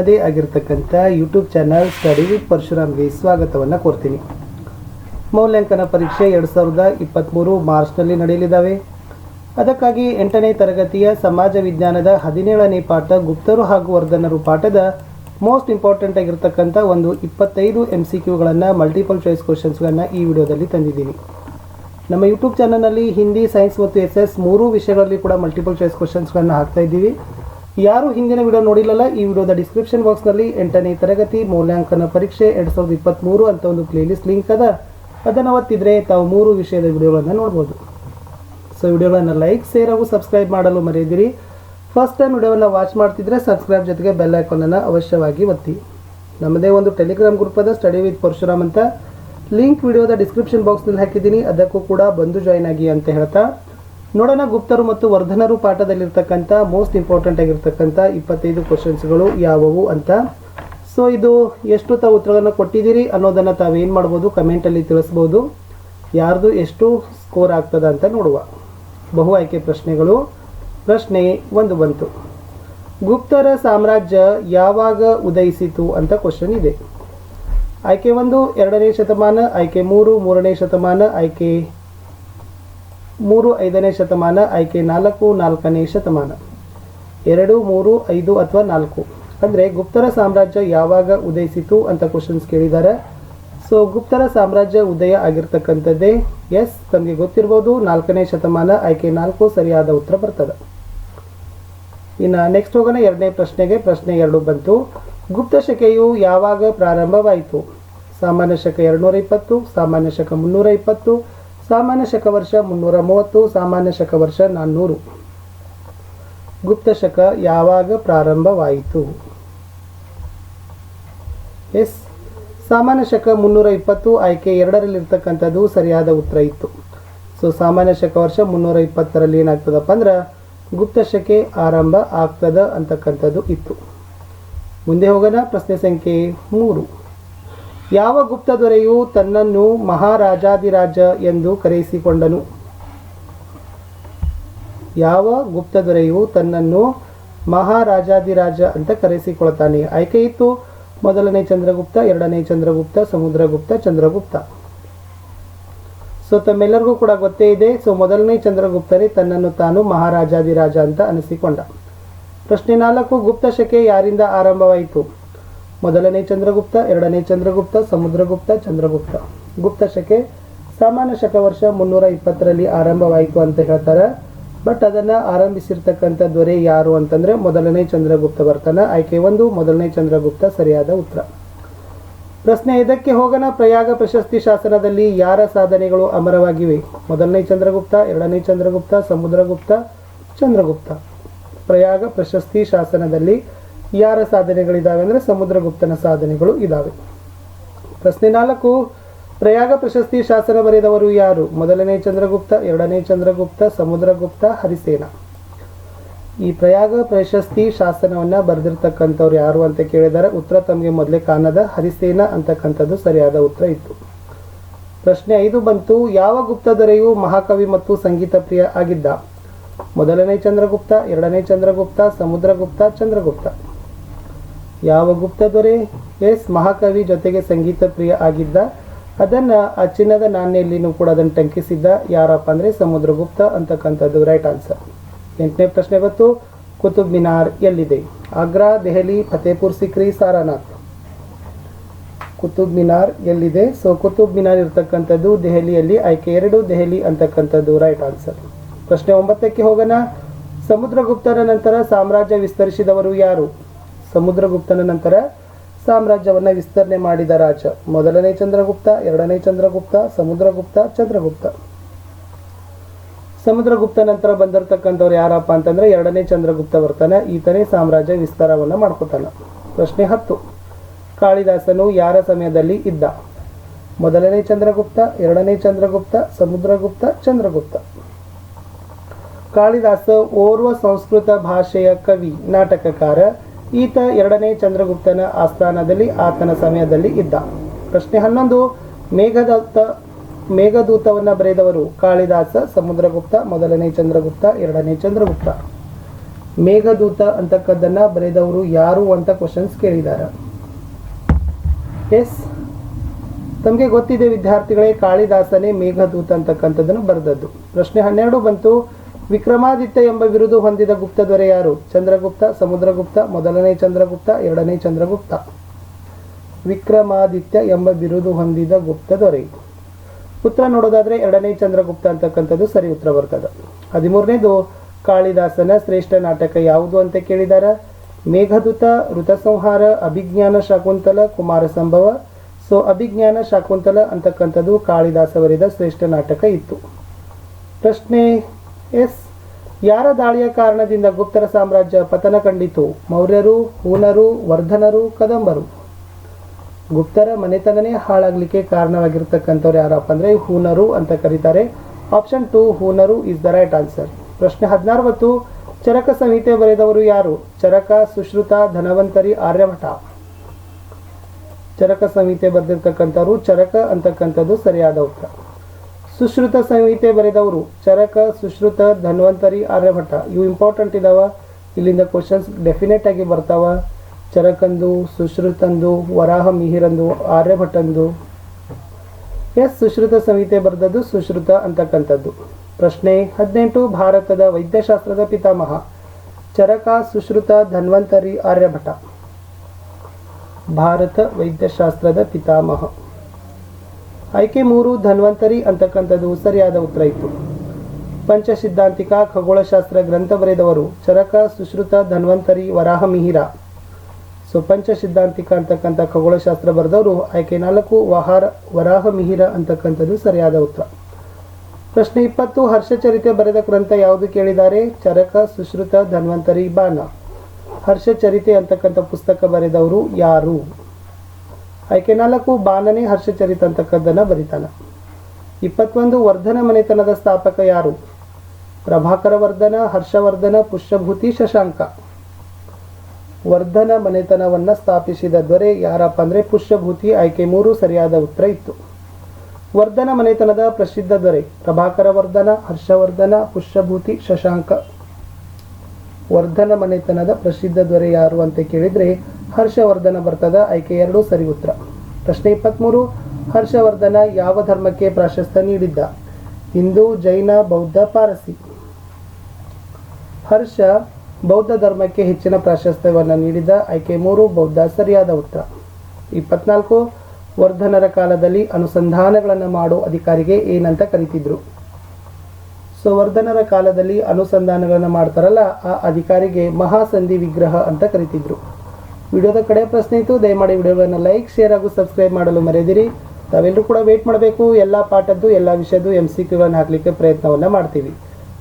ಅದೇ ಆಗಿರ್ತಕ್ಕಂಥ YouTube channel study with ಪರಶುರಾಮ್ಗೆ ಸ್ವಾಗತವನ್ನು ಕೋರ್ತೀನಿ. ಮೌಲ್ಯಾಂಕನ ಪರೀಕ್ಷೆ ಎರಡು ಸಾವಿರದ ಇಪ್ಪತ್ತ್ಮೂರು ಮಾರ್ಚ್ನಲ್ಲಿ ನಡೆಯಲಿದ್ದಾವೆ. ಅದಕ್ಕಾಗಿ ಎಂಟನೇ ತರಗತಿಯ ಸಮಾಜ ವಿಜ್ಞಾನದ ಹದಿನೇಳನೇ ಪಾಠ ಗುಪ್ತರು ಹಾಗೂ ವರ್ಧನರು ಪಾಠದ ಮೋಸ್ಟ್ ಇಂಪಾರ್ಟೆಂಟ್ ಆಗಿರ್ತಕ್ಕಂಥ ಒಂದು ಇಪ್ಪತ್ತೈದು ಎಂ ಸಿ ಕ್ಯೂಗಳನ್ನು ಮಲ್ಟಿಪಲ್ ಚಾಯ್ಸ್ ಕ್ವಶನ್ಸ್ಗಳನ್ನು ಈ ವಿಡಿಯೋದಲ್ಲಿ ತಂದಿದ್ದೀನಿ. ನಮ್ಮ ಯೂಟ್ಯೂಬ್ ಚಾನಲ್ನಲ್ಲಿ ಹಿಂದಿ ಸೈನ್ಸ್ ಮತ್ತು ಎಸ್ ಎಸ್ ಮೂರು ವಿಷಯಗಳಲ್ಲಿ ಕೂಡ ಮಲ್ಟಿಪಲ್ ಚಾಯ್ಸ್ ಕ್ವಶನ್ಸ್ಗಳನ್ನು ಹಾಕ್ತಾ ಇದ್ದೀವಿ. ಯಾರು ಹಿಂದಿನ ವಿಡಿಯೋ ನೋಡಿಲ್ಲಲ್ಲ, ಈ ವಿಡಿಯೋದ ಡಿಸ್ಕ್ರಿಪ್ಷನ್ ಬಾಕ್ಸ್ನಲ್ಲಿ ಎಂಟನೇ ತರಗತಿ ಮೌಲ್ಯಾಂಕನ ಪರೀಕ್ಷೆ ಎರಡು ಸಾವಿರದ ಇಪ್ಪತ್ತ್ಮೂರು ಅಂತ ಒಂದು ಪ್ಲೇಲಿಸ್ಟ್ ಲಿಂಕ್ ಅದ. ಅದನ್ನು ಒತ್ತಿದ್ರೆ ತಾವು ಮೂರು ವಿಷಯದ ವಿಡಿಯೋಗಳನ್ನು ನೋಡ್ಬೋದು. ಸೊ ವಿಡಿಯೋಗಳನ್ನು ಲೈಕ್ ಶೇರ್ ಹಾಗೂ ಸಬ್ಸ್ಕ್ರೈಬ್ ಮಾಡಲು ಮರೆಯದಿರಿ. ಫಸ್ಟ್ ಟೈಮ್ ವಿಡಿಯೋವನ್ನು ವಾಚ್ ಮಾಡ್ತಿದ್ರೆ ಸಬ್ಸ್ಕ್ರೈಬ್ ಜೊತೆಗೆ ಬೆಲ್ ಐಕಾನನ್ನು ಅವಶ್ಯವಾಗಿ ಒತ್ತಿ. ನಮ್ಮದೇ ಒಂದು ಟೆಲಿಗ್ರಾಮ್ ಗ್ರೂಪ್ ಅದ ಸ್ಟಡಿ ವಿತ್ ಪರಶುರಾಮ್ ಅಂತ. ಲಿಂಕ್ ವಿಡಿಯೋದ ಡಿಸ್ಕ್ರಿಪ್ಷನ್ ಬಾಕ್ಸ್ನಲ್ಲಿ ಹಾಕಿದ್ದೀನಿ, ಅದಕ್ಕೂ ಕೂಡ ಬಂದು ಜಾಯ್ನ್ ಆಗಿ ಅಂತ ಹೇಳ್ತಾ. ನೋಡೋಣ, ಗುಪ್ತರು ಮತ್ತು ವರ್ಧನರು ಪಾಠದಲ್ಲಿರ್ತಕ್ಕಂಥ ಮೋಸ್ಟ್ ಇಂಪಾರ್ಟೆಂಟ್ ಆಗಿರ್ತಕ್ಕಂಥ ಇಪ್ಪತ್ತೈದು ಕ್ವಶನ್ಸ್ಗಳು ಯಾವುವು ಅಂತ. ಸೊ ಇದು ಎಷ್ಟು ತಾವು ಉತ್ತರಗಳನ್ನು ಕೊಟ್ಟಿದ್ದೀರಿ ಅನ್ನೋದನ್ನು ತಾವೇನು ಮಾಡ್ಬೋದು ಕಮೆಂಟಲ್ಲಿ ತಿಳಿಸ್ಬೋದು. ಯಾರ್ದು ಎಷ್ಟು ಸ್ಕೋರ್ ಆಗ್ತದ ಅಂತ ನೋಡುವ. ಬಹು ಆಯ್ಕೆ ಪ್ರಶ್ನೆಗಳು. ಪ್ರಶ್ನೆ ಒಂದು ಬಂತು. ಗುಪ್ತರ ಸಾಮ್ರಾಜ್ಯ ಯಾವಾಗ ಉದಯಿಸಿತು ಅಂತ ಕ್ವಶನ್ ಇದೆ. ಆಯ್ಕೆ ಒಂದು, ಎರಡನೇ ಶತಮಾನ, ಆಯ್ಕೆ ಮೂರು, ಮೂರನೇ ಶತಮಾನ, ಆಯ್ಕೆ ಮೂರು ಐದನೇ ಶತಮಾನ, ಆಯ್ಕೆ ನಾಲ್ಕು ನಾಲ್ಕನೇ ಶತಮಾನ. ಎರಡು, ಮೂರು, ಐದು ಅಥವಾ ನಾಲ್ಕು. ಅಂದರೆ ಗುಪ್ತರ ಸಾಮ್ರಾಜ್ಯ ಯಾವಾಗ ಉದಯಿಸಿತು ಅಂತ ಕ್ವಶನ್ಸ್ ಕೇಳಿದ್ದಾರೆ ಸೊ ಗುಪ್ತರ ಸಾಮ್ರಾಜ್ಯ ಉದಯ ಆಗಿರ್ತಕ್ಕಂಥದ್ದೇ ಎಸ್ ತಮಗೆ ಗೊತ್ತಿರ್ಬೋದು, ನಾಲ್ಕನೇ ಶತಮಾನ, ಆಯ್ಕೆ ನಾಲ್ಕು ಸರಿಯಾದ ಉತ್ತರ ಬರ್ತದೆ. ಇನ್ನು ನೆಕ್ಸ್ಟ್ ಹೋಗೋಣ, ಎರಡನೇ ಪ್ರಶ್ನೆಗೆ. ಪ್ರಶ್ನೆ ಎರಡು ಬಂತು. ಗುಪ್ತ ಶಕೆಯು ಯಾವಾಗ ಪ್ರಾರಂಭವಾಯಿತು? ಸಾಮಾನ್ಯ ಶಕ ಎರಡುನೂರ ಇಪ್ಪತ್ತು, ಸಾಮಾನ್ಯ ಶಕ ಮುನ್ನೂರ ಇಪ್ಪತ್ತು ಸಾಮಾನ್ಯ ಶಕ ವರ್ಷ ಮುನ್ನೂರ ಮೂವತ್ತು, ಸಾಮಾನ್ಯ ಶಕ ವರ್ಷ ನಾನ್ನೂರು. ಗುಪ್ತ ಶಕ ಯಾವಾಗ ಪ್ರಾರಂಭವಾಯಿತು? ಎಸ್. ಸಾಮಾನ್ಯ ಶಕ ಮುನ್ನೂರ ಇಪ್ಪತ್ತು, ಆಯ್ಕೆ ಎರಡರಲ್ಲಿರ್ತಕ್ಕಂಥದ್ದು ಸರಿಯಾದ ಉತ್ತರ ಇತ್ತು. ಸೊ, ಸಾಮಾನ್ಯ ಶಕ ವರ್ಷ ಮುನ್ನೂರ ಇಪ್ಪತ್ತರಲ್ಲಿ ಏನಾಗ್ತದಪ್ಪ ಅಂದ್ರೆ, ಗುಪ್ತ ಶಕೆ ಆರಂಭ ಆಗ್ತದ ಅಂತಕ್ಕಂಥದ್ದು ಇತ್ತು. ಮುಂದೆ ಹೋಗೋಣ, ಪ್ರಶ್ನೆ ಸಂಖ್ಯೆ ಮೂರು. ಯಾವ ಗುಪ್ತ ದೊರೆಯು ತನ್ನನ್ನು ಮಹಾರಾಜಾದಿರಾಜ ಎಂದು ಕರೆಯಿಸಿಕೊಂಡನು? ಯಾವ ಗುಪ್ತ ದೊರೆಯು ತನ್ನನ್ನು ಮಹಾರಾಜಾದಿರಾಜ ಅಂತ ಕರೆಸಿಕೊಳ್ತಾನೆ ಆಯ್ಕೆ ಇತ್ತು ಮೊದಲನೇ ಚಂದ್ರಗುಪ್ತ, ಎರಡನೇ ಚಂದ್ರಗುಪ್ತ, ಸಮುದ್ರಗುಪ್ತ, ಚಂದ್ರಗುಪ್ತ. ಸೊ, ತಮ್ಮೆಲ್ಲರಿಗೂ ಕೂಡ ಗೊತ್ತೇ ಇದೆ. ಸೊ, ಮೊದಲನೇ ಚಂದ್ರಗುಪ್ತನೇ ತನ್ನನ್ನು ತಾನು ಮಹಾರಾಜಾದಿರಾಜ ಅಂತ ಅನಿಸಿಕೊಂಡ. ಪ್ರಶ್ನೆ ನಾಲ್ಕು, ಗುಪ್ತ ಶಕೆ ಯಾರಿಂದ ಆರಂಭವಾಯಿತು? ಮೊದಲನೇ ಚಂದ್ರಗುಪ್ತ, ಎರಡನೇ ಚಂದ್ರಗುಪ್ತ, ಸಮುದ್ರಗುಪ್ತ, ಚಂದ್ರಗುಪ್ತ. ಗುಪ್ತ ಶಕೆ ಸಾಮಾನ್ಯ ಶಕ ವರ್ಷ ಮುನ್ನೂರ ಇಪ್ಪತ್ತರಲ್ಲಿ ಆರಂಭವಾಯಿತು ಅಂತ ಹೇಳ್ತಾರೆ. ಬಟ್ ಅದನ್ನು ಆರಂಭಿಸಿರ್ತಕ್ಕಂಥ ದೊರೆ ಯಾರು ಅಂತಂದರೆ ಮೊದಲನೇ ಚಂದ್ರಗುಪ್ತ ಬರ್ತಾನೆ ಆಯ್ಕೆ ಒಂದು, ಮೊದಲನೇ ಚಂದ್ರಗುಪ್ತ ಸರಿಯಾದ ಉತ್ತರ. ಪ್ರಶ್ನೆ ಇದಕ್ಕೆ ಹೋಗೋಣ ಪ್ರಯಾಗ ಪ್ರಶಸ್ತಿ ಶಾಸನದಲ್ಲಿ ಯಾರ ಸಾಧನೆಗಳು ಅಮರವಾಗಿವೆ? ಮೊದಲನೇ ಚಂದ್ರಗುಪ್ತ, ಎರಡನೇ ಚಂದ್ರಗುಪ್ತ, ಸಮುದ್ರಗುಪ್ತ, ಚಂದ್ರಗುಪ್ತ. ಪ್ರಯಾಗ ಪ್ರಶಸ್ತಿ ಶಾಸನದಲ್ಲಿ ಯಾರ ಸಾಧನೆಗಳಿದ್ದಾವೆ ಅಂದರೆ ಸಮುದ್ರಗುಪ್ತನ ಸಾಧನೆಗಳು ಇದ್ದಾವೆ ಪ್ರಶ್ನೆ ನಾಲ್ಕು, ಪ್ರಯಾಗ ಪ್ರಶಸ್ತಿ ಶಾಸನ ಬರೆದವರು ಯಾರು? ಮೊದಲನೇ ಚಂದ್ರಗುಪ್ತ, ಎರಡನೇ ಚಂದ್ರಗುಪ್ತ, ಸಮುದ್ರಗುಪ್ತ, ಹರಿಸೇನ. ಈ ಪ್ರಯಾಗ ಪ್ರಶಸ್ತಿ ಶಾಸನವನ್ನು ಬರೆದಿರ್ತಕ್ಕಂಥವ್ರು ಯಾರು ಅಂತ ಕೇಳಿದರೆ ಉತ್ತರ ತಮಗೆ ಮೊದಲೇ ಕಾಣದ ಹರಿಸೇನ ಅಂತಕ್ಕಂಥದ್ದು ಸರಿಯಾದ ಉತ್ತರ ಇತ್ತು. ಪ್ರಶ್ನೆ ಐದು ಬಂತು, ಯಾವ ಗುಪ್ತ ದೊರೆಯು ಮಹಾಕವಿ ಮತ್ತು ಸಂಗೀತ ಪ್ರಿಯ ಆಗಿದ್ದ? ಮೊದಲನೇ ಚಂದ್ರಗುಪ್ತ, ಎರಡನೇ ಚಂದ್ರಗುಪ್ತ, ಸಮುದ್ರಗುಪ್ತ, ಚಂದ್ರಗುಪ್ತ. ಯಾವ ಗುಪ್ತ ದೊರೆ? ಎಸ್ ಮಹಾಕವಿ ಜೊತೆಗೆ ಸಂಗೀತ ಪ್ರಿಯ ಆಗಿದ್ದ. ಅದನ್ನು ಆ ಚಿನ್ನದ ನಾಣ್ಯಲ್ಲಿನೂ ಕೂಡ ಅದನ್ನು ಟಂಕಿಸಿದ್ದ. ಯಾರಪ್ಪ ಅಂದರೆ ಸಮುದ್ರಗುಪ್ತ ಅಂತಕ್ಕಂಥದ್ದು. ರೈಟ್ ಆನ್ಸರ್ ಎಂಟನೇ ಪ್ರಶ್ನೆ ಗೊತ್ತು ಕುತುಬ್ ಮಿನಾರ್ ಎಲ್ಲಿದೆ? ಆಗ್ರಾ, ದೆಹಲಿ, ಫತೇಪುರ್, ಸಿಕ್ರಿ, ಸಾರಾನಾಥ್. ಕುತುಬ್ ಮಿನಾರ್ ಎಲ್ಲಿದೆ? ಸೊ ಕುತುಬ್ ಮಿನಾರ್ ಇರ್ತಕ್ಕಂಥದ್ದು ದೆಹಲಿಯಲ್ಲಿ. ಆಯ್ಕೆ ಎರಡು, ದೆಹಲಿ ಅಂತಕ್ಕಂಥದ್ದು. ರೈಟ್ ಆನ್ಸರ್ ಪ್ರಶ್ನೆ ಒಂಬತ್ತಕ್ಕೆ ಹೋಗೋಣ. ಸಮುದ್ರಗುಪ್ತರ ನಂತರ ಸಾಮ್ರಾಜ್ಯ ವಿಸ್ತರಿಸಿದವರು ಯಾರು? ಸಮುದ್ರಗುಪ್ತನ ನಂತರ ಸಾಮ್ರಾಜ್ಯವನ್ನು ವಿಸ್ತರಣೆ ಮಾಡಿದ ರಾಜ. ಮೊದಲನೇ ಚಂದ್ರಗುಪ್ತ, ಎರಡನೇ ಚಂದ್ರಗುಪ್ತ, ಸಮುದ್ರಗುಪ್ತ ಚಂದ್ರಗುಪ್ತ. ಸಮುದ್ರಗುಪ್ತ ನಂತರ ಬಂದಿರತಕ್ಕಂಥವ್ರು ಯಾರಪ್ಪ ಅಂತಂದ್ರೆ ಎರಡನೇ ಚಂದ್ರಗುಪ್ತ ಬರ್ತಾನೆ ಈತನೇ ಸಾಮ್ರಾಜ್ಯ ವಿಸ್ತಾರವನ್ನು ಮಾಡ್ಕೊತಾನ. ಪ್ರಶ್ನೆ ಹತ್ತು. ಕಾಳಿದಾಸನು ಯಾರ ಸಮಯದಲ್ಲಿ ಇದ್ದ? ಮೊದಲನೇ ಚಂದ್ರಗುಪ್ತ, ಎರಡನೇ ಚಂದ್ರಗುಪ್ತ, ಸಮುದ್ರಗುಪ್ತ, ಚಂದ್ರಗುಪ್ತ. ಕಾಳಿದಾಸ ಓರ್ವ ಸಂಸ್ಕೃತ ಭಾಷೆಯ ಕವಿ, ನಾಟಕಕಾರ ಈತ ಎರಡನೇ ಚಂದ್ರಗುಪ್ತನ ಆಸ್ಥಾನದಲ್ಲಿ ಆತನ ಸಮಯದಲ್ಲಿ ಇದ್ದ. ಪ್ರಶ್ನೆ ಹನ್ನೊಂದು ಮೇಘದತ್ತ ಮೇಘದೂತವನ್ನು ಬರೆದವರು ಕಾಳಿದಾಸ, ಸಮುದ್ರಗುಪ್ತ, ಮೊದಲನೇ ಚಂದ್ರಗುಪ್ತ, ಎರಡನೇ ಚಂದ್ರಗುಪ್ತ. ಮೇಘದೂತ ಅಂತಕ್ಕದ್ದನ್ನ ಬರೆದವರು ಯಾರು ಅಂತ ಕ್ವಶನ್ಸ್ ಕೇಳಿದ್ದಾರೆ. ಎಸ್, ತಮಗೆ ಗೊತ್ತಿದೆ ವಿದ್ಯಾರ್ಥಿಗಳೇ ಕಾಳಿದಾಸನೇ ಮೇಘದೂತ ಅಂತಕ್ಕಂಥದ್ದನ್ನು ಬರೆದದ್ದು. ಪ್ರಶ್ನೆ ಹನ್ನೆರಡು ಬಂತು ವಿಕ್ರಮಾದಿತ್ಯ ಎಂಬ ಬಿರುದು ಹೊಂದಿದ ಗುಪ್ತ ದೊರೆ ಯಾರು? ಚಂದ್ರಗುಪ್ತ, ಸಮುದ್ರಗುಪ್ತ, ಮೊದಲನೇ ಚಂದ್ರಗುಪ್ತ, ಎರಡನೇ ಚಂದ್ರಗುಪ್ತ. ವಿಕ್ರಮಾದಿತ್ಯ ಎಂಬ ಬಿರುದು ಹೊಂದಿದ ಗುಪ್ತ ದೊರೆ. ಉತ್ತರ ನೋಡೋದಾದ್ರೆ ಎರಡನೇ ಚಂದ್ರಗುಪ್ತ ಅಂತಕ್ಕಂಥದ್ದು ಸರಿ ಉತ್ತರ ಬರ್ತದೆ. ಹದಿಮೂರನೇದು, ಕಾಳಿದಾಸನ ಶ್ರೇಷ್ಠ ನಾಟಕ ಯಾವುದು ಅಂತ ಕೇಳಿದಾರ? ಮೇಘದೂತ, ಋತಸಂಹಾರ, ಅಭಿಜ್ಞಾನ ಶಾಕುಂತಲ, ಕುಮಾರ ಸಂಭವ. ಸೊ ಅಭಿಜ್ಞಾನ ಶಾಕುಂತಲ ಅಂತಕ್ಕಂಥದ್ದು ಕಾಳಿದಾಸ ಬರೆದ ಶ್ರೇಷ್ಠ ನಾಟಕ ಇತ್ತು. ಪ್ರಶ್ನೆ ಎಸ್. ಯಾರ ದಾಳಿಯ ಕಾರಣದಿಂದ ಗುಪ್ತರ ಸಾಮ್ರಾಜ್ಯ ಪತನ ಕಂಡಿತು? ಮೌರ್ಯರು, ಹೂನರು, ವರ್ಧನರು, ಕದಂಬರು. ಗುಪ್ತರ ಮನೆತನನೇ ಹಾಳಾಗಲಿಕ್ಕೆ ಕಾರಣವಾಗಿರ್ತಕ್ಕಂಥವ್ರು ಯಾರಪ್ಪ ಅಂದ್ರೆ ಹೂನರು ಅಂತ ಕರೀತಾರೆ. ಆಪ್ಷನ್ ಟು, ಹೂನರು ಇಸ್ ದ ರೈಟ್ ಆನ್ಸರ್ ಪ್ರಶ್ನೆ ಹದಿನಾರವತ್ತು, ಚರಕ ಸಂಹಿತೆ ಬರೆದವರು ಯಾರು? ಚರಕ, ಸುಶ್ರುತ, ಧನವಂತರಿ ಆರ್ಯಭಟ ಚರಕ ಸಂಹಿತೆ ಬರೆದಿರ್ತಕ್ಕಂಥವ್ರು ಚರಕ ಅಂತಕ್ಕಂಥದ್ದು ಸರಿಯಾದ ಉತ್ತರ. ಸುಶ್ರುತ ಸಂಹಿತೆ ಬರೆದವರು. ಚರಕ, ಸುಶ್ರುತ, ಧನ್ವಂತರಿ ಆರ್ಯಭಟ ಇವು ಇಂಪಾರ್ಟೆಂಟ್ ಇದಾವ. ಇಲ್ಲಿಂದ ಕ್ವಶನ್ಸ್ ಡೆಫಿನೆಟ್ ಆಗಿ ಬರ್ತಾವ. ಚರಕಂದು, ಸುಶ್ರುತಂದು, ವರಾಹ ಮಿಹಿರಂದು ಆರ್ಯಭಟ್ಟಂದು ಎಸ್ ಸುಶ್ರುತ ಸಂಹಿತೆ ಬರೆದದ್ದು ಸುಶ್ರುತ ಅಂತಕ್ಕಂಥದ್ದು. ಪ್ರಶ್ನೆ ಹದಿನೆಂಟು, ಭಾರತದ ವೈದ್ಯಶಾಸ್ತ್ರದ ಪಿತಾಮಹ. ಚರಕ, ಸುಶ್ರುತ, ಧನ್ವಂತರಿ ಆರ್ಯಭಟ ಭಾರತ ವೈದ್ಯಶಾಸ್ತ್ರದ ಪಿತಾಮಹ. ಆಯ್ಕೆ ಮೂರು ಧನ್ವಂತರಿ ಅಂತಕ್ಕಂಥದ್ದು ಸರಿಯಾದ ಉತ್ತರ ಇತ್ತು. ಪಂಚಸಿದ್ಧಾಂತಿಕ ಖಗೋಳಶಾಸ್ತ್ರ ಗ್ರಂಥ ಬರೆದವರು ಚರಕ ಸುಶ್ರುತ ಧನ್ವಂತರಿ ವರಾಹ ಮಿಹಿರ ಸೊ, ಪಂಚಸಿದ್ಧಾಂತಿಕ ಅಂತಕ್ಕಂಥ ಖಗೋಳಶಾಸ್ತ್ರ ಬರೆದವರು ಆಯ್ಕೆ ನಾಲ್ಕು ವಹಾರ ವರಾಹ ಮಿಹಿರ ಅಂತಕ್ಕಂಥದ್ದು ಸರಿಯಾದ ಉತ್ತರ. ಪ್ರಶ್ನೆ ಇಪ್ಪತ್ತು, ಹರ್ಷಚರಿತೆ ಬರೆದ ಗ್ರಂಥ ಯಾವುದು ಕೇಳಿದ್ದಾರೆ? ಚರಕ ಸುಶ್ರುತ ಧನ್ವಂತರಿ ಬಾಣ ಹರ್ಷಚರಿತೆ ಅಂತಕ್ಕಂಥ ಪುಸ್ತಕ ಬರೆದವರು ಯಾರು? ಆಯ್ಕೆ ನಾಲ್ಕು ಬಾನನೆ ಹರ್ಷಚರಿತ ಅಂತಕ್ಕದ್ದನ್ನ ಬರೀತಾನೆ. ಇಪ್ಪತ್ತೊಂದು ವರ್ಧನ ಮನೆತನದ ಸ್ಥಾಪಕ ಯಾರು? ಪ್ರಭಾಕರ ವರ್ಧನ, ಹರ್ಷವರ್ಧನ, ಪುಷ್ಯಭೂತಿ, ಶಶಾಂಕ. ವರ್ಧನ ಮನೆತನವನ್ನ ಸ್ಥಾಪಿಸಿದ ದೊರೆ ಯಾರಪ್ಪ ಅಂದ್ರೆ ಪುಷ್ಯಭೂತಿ, ಆಯ್ಕೆ ಮೂರು ಸರಿಯಾದ ಉತ್ತರ ಇತ್ತು. ವರ್ಧನ ಮನೆತನದ ಪ್ರಸಿದ್ಧ ದೊರೆ ಪ್ರಭಾಕರ ವರ್ಧನ, ಹರ್ಷವರ್ಧನ, ಪುಷ್ಯಭೂತಿ, ಶಶಾಂಕ. ವರ್ಧನ ಮನೆತನದ ಪ್ರಸಿದ್ಧ ದೊರೆ ಯಾರು ಅಂತ ಕೇಳಿದ್ರೆ ಹರ್ಷವರ್ಧನ ಬರ್ತದ? ಆಯ್ಕೆ ಎರಡು, ಸರಿ ಉತ್ತರ. ಪ್ರಶ್ನೆ ಇಪ್ಪತ್ಮೂರು, ಹರ್ಷವರ್ಧನ ಯಾವ ಧರ್ಮಕ್ಕೆ ಪ್ರಾಶಸ್ತ್ಯ ನೀಡಿದ್ದ? ಹಿಂದೂ, ಜೈನ, ಬೌದ್ಧ, ಪಾರಸಿ. ಹರ್ಷ, ಬೌದ್ಧ ಧರ್ಮಕ್ಕೆ ಹೆಚ್ಚಿನ ಪ್ರಾಶಸ್ತ್ಯವನ್ನು ನೀಡಿದ ಆಯ್ಕೆ ಮೂರು, ಬೌದ್ಧ, ಸರಿಯಾದ ಉತ್ತರ. ಇಪ್ಪತ್ನಾಲ್ಕು, ವರ್ಧನರ ಕಾಲದಲ್ಲಿ ಅನುಸಂಧಾನಗಳನ್ನು ಮಾಡೋ ಅಧಿಕಾರಿಗೆ ಏನಂತ ಕರಿತಿದ್ರು? ಸೊ, ವರ್ಧನರ ಕಾಲದಲ್ಲಿ ಅನುಸಂಧಾನಗಳನ್ನು ಮಾಡ್ತಾರಲ್ಲ, ಆ ಅಧಿಕಾರಿಗೆ ಮಹಾಸಂಧಿ ವಿಗ್ರಹ ಅಂತ ಕರಿತಿದ್ರು. ವಿಡಿಯೋದ ಕಡೆ ಪ್ರಶ್ನೆ ಇತ್ತು, ದಯಮಾಡಿ ವಿಡಿಯೋವನ್ನು ಲೈಕ್ ಶೇರ್ ಹಾಗೂ ಸಬ್ಸ್ಕ್ರೈಬ್ ಮಾಡಲು ಮರೆಯದಿರಿ. ತಾವೆಲ್ಲರೂ ಕೂಡ ವೇಟ್ ಮಾಡಬೇಕು. ಎಲ್ಲ ಪಾಠದ್ದು, ಎಲ್ಲ ವಿಷಯದ್ದು ಎಂ ಸಿ ಕ್ಯೂಗಳನ್ನು ಹಾಕಲಿಕ್ಕೆ ಪ್ರಯತ್ನವನ್ನು ಮಾಡ್ತೀವಿ.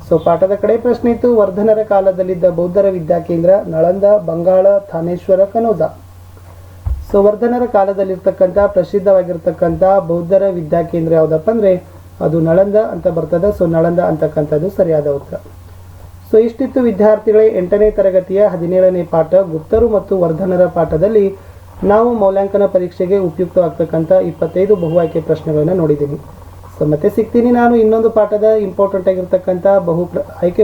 ಸೊ ಪಾಠದ ಕಡೆ ಪ್ರಶ್ನೆ ಇತ್ತು, ವರ್ಧನರ ಕಾಲದಲ್ಲಿದ್ದ ಬೌದ್ಧರ ವಿದ್ಯಾಕೇಂದ್ರ ನಳಂದ, ಬಂಗಾಳ, ಥಾನೇಶ್ವರ, ಕನೋಜ. ಸೊ ವರ್ಧನರ ಕಾಲದಲ್ಲಿರ್ತಕ್ಕಂಥ, ಪ್ರಸಿದ್ಧವಾಗಿರ್ತಕ್ಕಂಥ ಬೌದ್ಧರ ವಿದ್ಯಾಕೇಂದ್ರ ಯಾವುದಪ್ಪ ಅಂದರೆ, ಅದು ನಳಂದ ಅಂತ ಬರ್ತದೆ. ಸೊ ನಳಂದ ಅಂತಕ್ಕಂಥದ್ದು ಸರಿಯಾದ ಉತ್ತರ. ಸೊ ಇಷ್ಟಿತ್ತು ವಿದ್ಯಾರ್ಥಿಗಳೇ ಎಂಟನೇ ತರಗತಿಯ ಹದಿನೇಳನೇ ಪಾಠ ಗುಪ್ತರು ಮತ್ತು ವರ್ಧನರ ಪಾಠದಲ್ಲಿ ನಾವು ಮೌಲ್ಯಾಂಕನ ಪರೀಕ್ಷೆಗೆ ಉಪಯುಕ್ತವಾಗ್ತಕ್ಕಂಥ ಇಪ್ಪತ್ತೈದು ಬಹು ಆಯ್ಕೆ ಪ್ರಶ್ನೆಗಳನ್ನು ನೋಡಿದ್ದೀನಿ ಸೊ ಮತ್ತೆ ಸಿಗ್ತೀನಿ ನಾನು ಇನ್ನೊಂದು ಪಾಠದ ಇಂಪಾರ್ಟೆಂಟ್ ಆಗಿರ್ತಕ್ಕಂಥ ಬಹು ಆಯ್ಕೆ